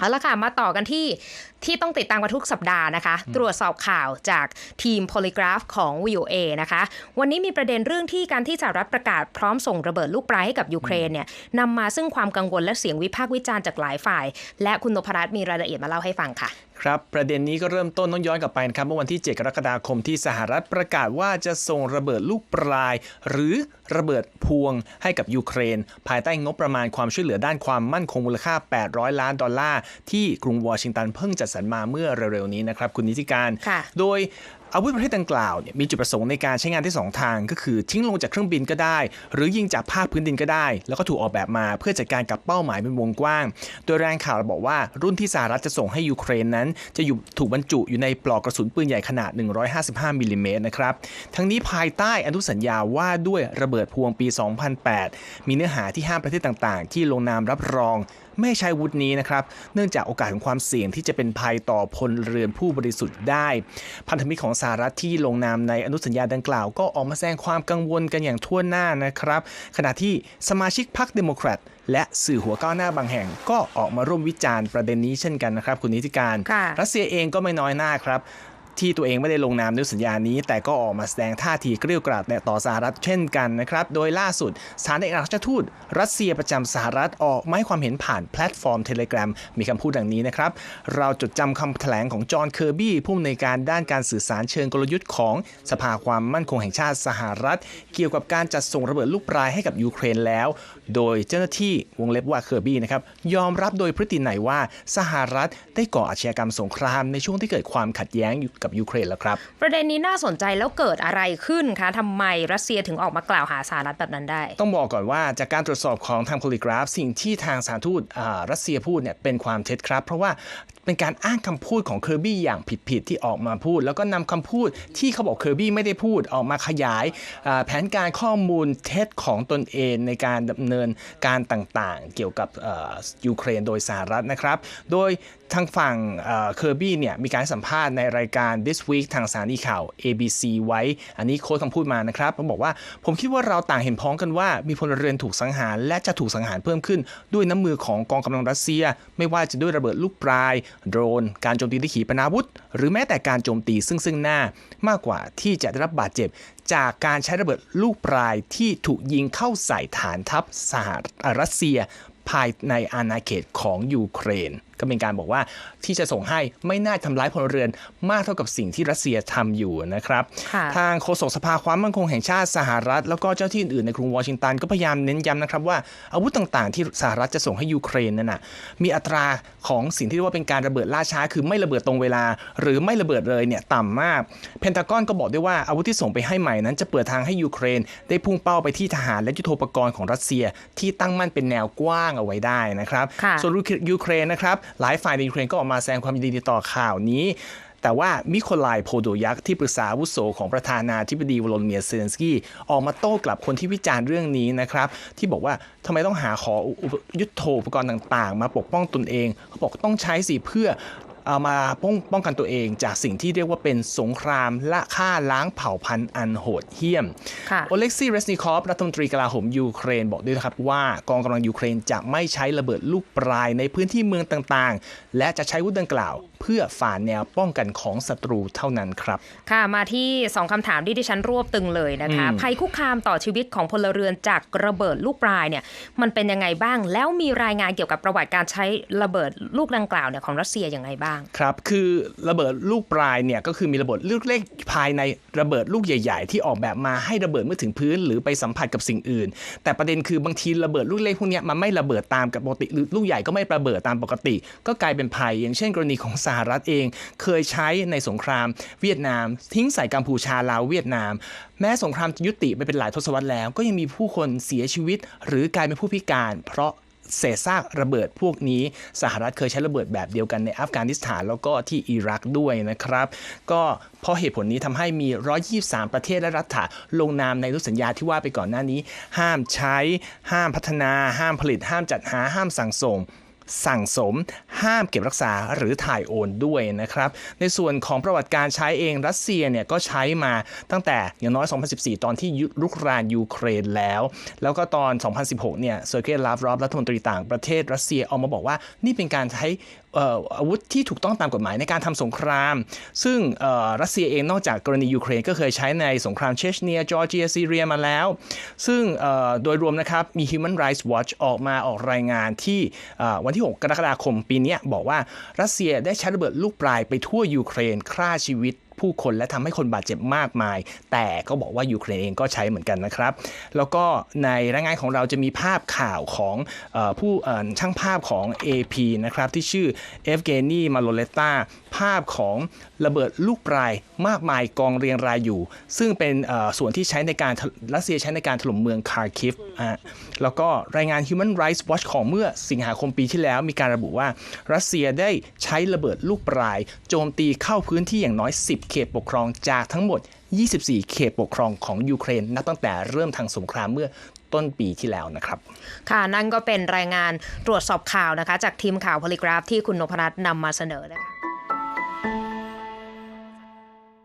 เอาละค่ะ มาต่อกันที่ที่ต้องติดตามกันทุกสัปดาห์นะคะ ตรวจสอบข่าวจากทีม Polygraph ของ VOA นะคะ วันนี้มีประเด็นเรื่องที่การที่สหรัฐประกาศพร้อมส่งระเบิดลูกปลายให้กับยูเครนเนี่ยนำมาซึ่งความกังวลและเสียงวิพากษ์วิจารณ์จากหลายฝ่าย และคุณนพรัตน์มีรายละเอียดมาเล่าให้ฟังค่ะ ครับประเด็นนี้ก็เริ่มต้นต้องย้อนกลับไปนะครับเมื่อวันที่ 7 กรกฎาคมที่สหรัฐประกาศว่าจะส่งระเบิดลูกปลาย หรือระเบิดพวงให้กับยูเครน ภายใต้งบประมาณความช่วยเหลือด้านความมั่นคงมูลค่า 800 ล้านดอลลาร์ ที่กรุงวอชิงตันเพิ่งจัดสรรมาเมื่อเร็วๆนี้นะครับคุณนิติการค่ะโดย อาวุธประเภทดังกล่าวเนี่ยมีจุดประสงค์ในการใช้งานที่ 2 ทาง ก็คือทิ้งลงจากเครื่องบินก็ได้ หรือยิงจากภาคพื้นดินก็ได้ แล้วก็ถูกออกแบบมาเพื่อจัดการกับเป้าหมายเป็นวงกว้าง โดยรายงานข่าวบอกว่ารุ่นที่สหรัฐจะส่งให้ยูเครนนั้น จะอยู่ถูกบรรจุอยู่ในปลอกกระสุนปืนใหญ่ขนาด 155มิลลิเมตรนะครับทั้งนี้ภายใต้อนุสัญญาว่าด้วยระเบิดพวงปี 2008 มีเนื้อหาที่ห้ามประเทศต่างๆ ที่ลงนามรับรอง ไม่ใช้อาวุธนี้นะครับ เนื่องจากโอกาสของความเสี่ยงที่จะเป็นภัยต่อพลเรือนผู้บริสุทธิ์ได้ พันธมิตรของสหรัฐที่ลงนามในอนุสัญญาดังกล่าว ก็ออกมาแสดงความกังวลกันอย่างทั่วหน้านะครับ ขณะที่สมาชิกพรรคเดโมแครตและสื่อหัวก้าวหน้าบางแห่งก็ออกมาร่วมวิจารณ์ประเด็นนี้เช่นกันนะครับ คุณนิติการค่ะรัสเซียเองก็ไม่น้อยหน้าครับ ที่ตัวเองไม่ได้ลงนามในสัญญานี้ แต่ก็ออกมาแสดงท่าทีเกรี้ยวกราดต่อสหรัฐเช่นกันนะครับ โดยล่าสุดสถานเอกอัครราชทูตรัสเซียประจำสหรัฐออกมาให้ความเห็นผ่านแพลตฟอร์ม Telegram มีคำพูดดังนี้นะครับ เราจดจำคำแถลงของจอห์นเคอร์บี้ผู้อำนวยการด้านการสื่อสารเชิงกลยุทธ์ของสภาความมั่นคงแห่งชาติสหรัฐ เกี่ยวกับการจัดส่งระเบิดลูกปลายให้กับยูเครนแล้ว โดยเจ้าหน้าที่วงเล็บว่าเคอร์บี้นะครับยอมรับโดยพฤติไหนว่าสหรัฐได้ก่ออาชญากรรมสงครามในช่วงที่เกิดความขัดแย้งอยู่กับยูเครนแล้วครับ ประเด็นนี้น่าสนใจแล้วเกิดอะไรขึ้นคะทำไมรัสเซียถึงออกมากล่าวหาสหรัฐแบบนั้นได้ ต้องบอกก่อนว่าจากการตรวจสอบของทางโพลิกราฟ สิ่งที่ทางสถารทูตอ่ารัสเซียพูดเนี่ยเป็นความเท็จครับ เพราะว่าเป็นการอ้างคำพูดของเคอร์บี้อย่างผิดๆที่ออกมาพูด แล้วก็นำคำพูดที่เขาบอกเคอร์บี้ไม่ได้พูดออกมาขยายแผนการข้อมูลเท็จของตนเองในการดำเนินการต่างๆ เกี่ยวกับยูเครนโดยสหรัฐนะครับ โดย ทางฝั่งเคอร์บี้เนี่ยมีการสัมภาษณ์ในรายการ This Week ทางสถานีข่าว ABC ไว้ อันนี้โค้ดคำพูดมานะครับเขาบอกว่าผมคิดว่าเราต่างเห็นพ้องกันว่า มีพลเรือนถูกสังหาร และจะถูกสังหารเพิ่มขึ้น ด้วยน้ำมือของกองกำลังรัสเซีย ไม่ว่าจะด้วยระเบิดลูกปลาย โดรน การโจมตีด้วยขีปนาวุธ หรือแม้แต่การโจมตีซึ่งซึ่งหน้ามากกว่าที่จะได้รับบาดเจ็บ จากการใช้ระเบิดลูกปลายที่ถูกยิงเข้าใส่ฐานทัพสหรัสเซีย ภายในอาณาเขตของยูเครน ก็เป็นการบอกว่าที่จะส่งให้ไม่น่าทำร้ายพลเรือนมากเท่ากับสิ่งที่รัสเซียทำอยู่นะครับค่ะทางโฆษกสภาความมั่นคงแห่งชาติสหรัฐ แล้วก็เจ้าที่อื่นๆในกรุงวอชิงตันก็พยายามเน้นย้ำนะครับว่าอาวุธต่างๆ ที่สหรัฐจะส่งให้ยูเครนนั่นนะมีอัตราของสิ่งที่เรียกว่าเป็นการระเบิดล่าช้า คือไม่ระเบิดตรงเวลา หรือไม่ระเบิดเลยเนี่ยต่ำมาก เพนทากอนก็บอกด้วยว่าอาวุธที่ส่งไปให้ใหม่นั้น จะเปิดทางให้ยูเครน ได้พุ่งเป้าไปที่ทหารและยุทโธปกรณ์ของรัสเซีย ที่ตั้งมั่นเป็นแนวกว้างเอาไว้ได้นะครับค่ะส่วนยูเครนนะครับหลายฝ่ายในยูเครนก็ออกมาแสดงความยินดีต่อข่าวนี้ แต่ว่ามิโคลายโพโดยักที่ปรึกษาวุโสของประธานาธิบดีวโลดิเมียเซเลนสกี้ออกมาโต้กลับคนที่วิจารณ์เรื่องนี้นะครับ ที่บอกว่าทำไมต้องหาขอยุทโธปกรณ์ต่างๆ มาปกป้องตนเองเขาบอกต้องใช้สิเพื่อ เอามาป้องป้องกันตัวเองจากสิ่งที่เรียกว่าเป็นสงครามและฆ่าล้างเผ่าพันธุ์อันโหดเหี้ยมค่ะโอเล็กซี่เรสนิคอฟรัฐมนตรีกลาโหมยูเครนบอกด้วยนะครับว่ากองกำลังยูเครนจะไม่ใช้ระเบิดลูกปลายในพื้นที่เมืองต่างๆ และจะใช้อาวุธดังกล่าว เพื่อฝ่าแนวป้องกันของศัตรูเท่านั้นครับ ค่ะมาที่ 2คำถามที่ดิฉันรวบตึงเลยนะคะอืมภัยคุกคามต่อชีวิตของพลเรือนจากระเบิดลูกปลายเนี่ยมันเป็นยังไงบ้าง แล้วมีรายงานเกี่ยวกับประวัติการใช้ระเบิดลูกดังกล่าวเนี่ยของรัสเซียยังไงบ้างครับคือระเบิดลูกปลายเนี่ยก็คือมีระเบิดลูกเล็กภายในระเบิดลูกใหญ่ ๆ ที่ออกแบบมาให้ระเบิดเมื่อถึงพื้น หรือไปสัมผัสกับสิ่งอื่น แต่ประเด็นคือบางทีระเบิดลูกเล็กพวกเนี้ยมันไม่ระเบิดตามกับปกติหรือลูกใหญ่ก็ไม่ระเบิดตามปกติ ก็กลายเป็นภัยอย่างเช่นกรณีของสหรัฐเอง เคยใช้ในสงครามเวียดนาม ทิ้งใส่กัมพูชาลาวเวียดนาม แม้สงครามจะยุติไปเป็นหลายทศวรรษแล้ว ก็ยังมีผู้คนเสียชีวิต หรือกลายเป็นผู้พิการ เพราะเศษซากระเบิดพวกนี้สหรัฐเคยใช้ระเบิดแบบเดียวกันในอัฟกานิสถานแล้วก็ที่อิรักด้วยนะครับ ก็เพราะเหตุผลนี้ทำให้มี 123 ประเทศและรัฐะลงนามในอนุสัญญาที่ว่าไปก่อนหน้านี้ ห้ามใช้ ห้ามพัฒนา ห้ามผลิต ห้ามจัดหา ห้ามสั่งส่ง สั่งสม ห้ามเก็บรักษาหรือถ่ายโอนด้วยนะครับในส่วนของประวัติการใช้เองรัสเซียเนี่ยก็ใช้มาตั้งแต่อย่างน้อย 2014 ตอนที่ยุรุกรานยูเครนแล้ว แล้วก็ตอน 2016 เนี่ยเซอร์เกย์ลาฟรอฟรัฐมนตรีต่างประเทศรัสเซียออกมาบอกว่านี่เป็นการใช้อาวุธที่ถูกต้องตามกฎหมายในการทำสงคราม ซึ่งรัสเซียเองนอกจากกรณียูเครนก็เคยใช้ในสงครามเชชเนีย จอร์เจียซีเรียมาแล้ว ซึ่งโดยรวมนะครับ มี Human Rights Watch ออกมาออกรายงานที่วันที่ 6 กรกฎาคมปีนี้บอกว่ารัสเซียได้ใช้ระเบิดลูกปลายไปทั่วยูเครนฆ่าชีวิต ผู้คนและทำให้คนบาดเจ็บมากมาย แต่ก็บอกว่ายูเครนเองก็ใช้เหมือนกันนะครับ แล้วก็ในรายงานของเราจะมีภาพข่าวของออผู้ช่างภาพของ AP นะครับที่ชื่อเอฟเกนีมาโลเลตาภาพของระเบิดลูกปลายมากมายกองเรียงรายอยู่ ซึ่งเป็นส่วนที่ใช้ในการรัสเซียใช้ในการถล่มเมืองคาร์คิฟอะแล้วก็รายงาน Human Rights Watch ของเมื่อสิงหาคมปีที่แล้วมีการระบุว่ารัสเซียได้ใช้ระเบิดลูกปลาย โจมตีเข้าพื้นที่อย่างน้อย 10เขตปกครองจากทั้งหมด 24 เขตปกครองของยูเครน นับตั้งแต่เริ่มทางสงครามเมื่อต้นปีที่แล้วนะครับ ค่ะนั่นก็เป็นรายงานตรวจสอบข่าวนะคะ จากทีมข่าวพลิกราฟที่คุณนพรัตน์นำมาเสนอนะคะ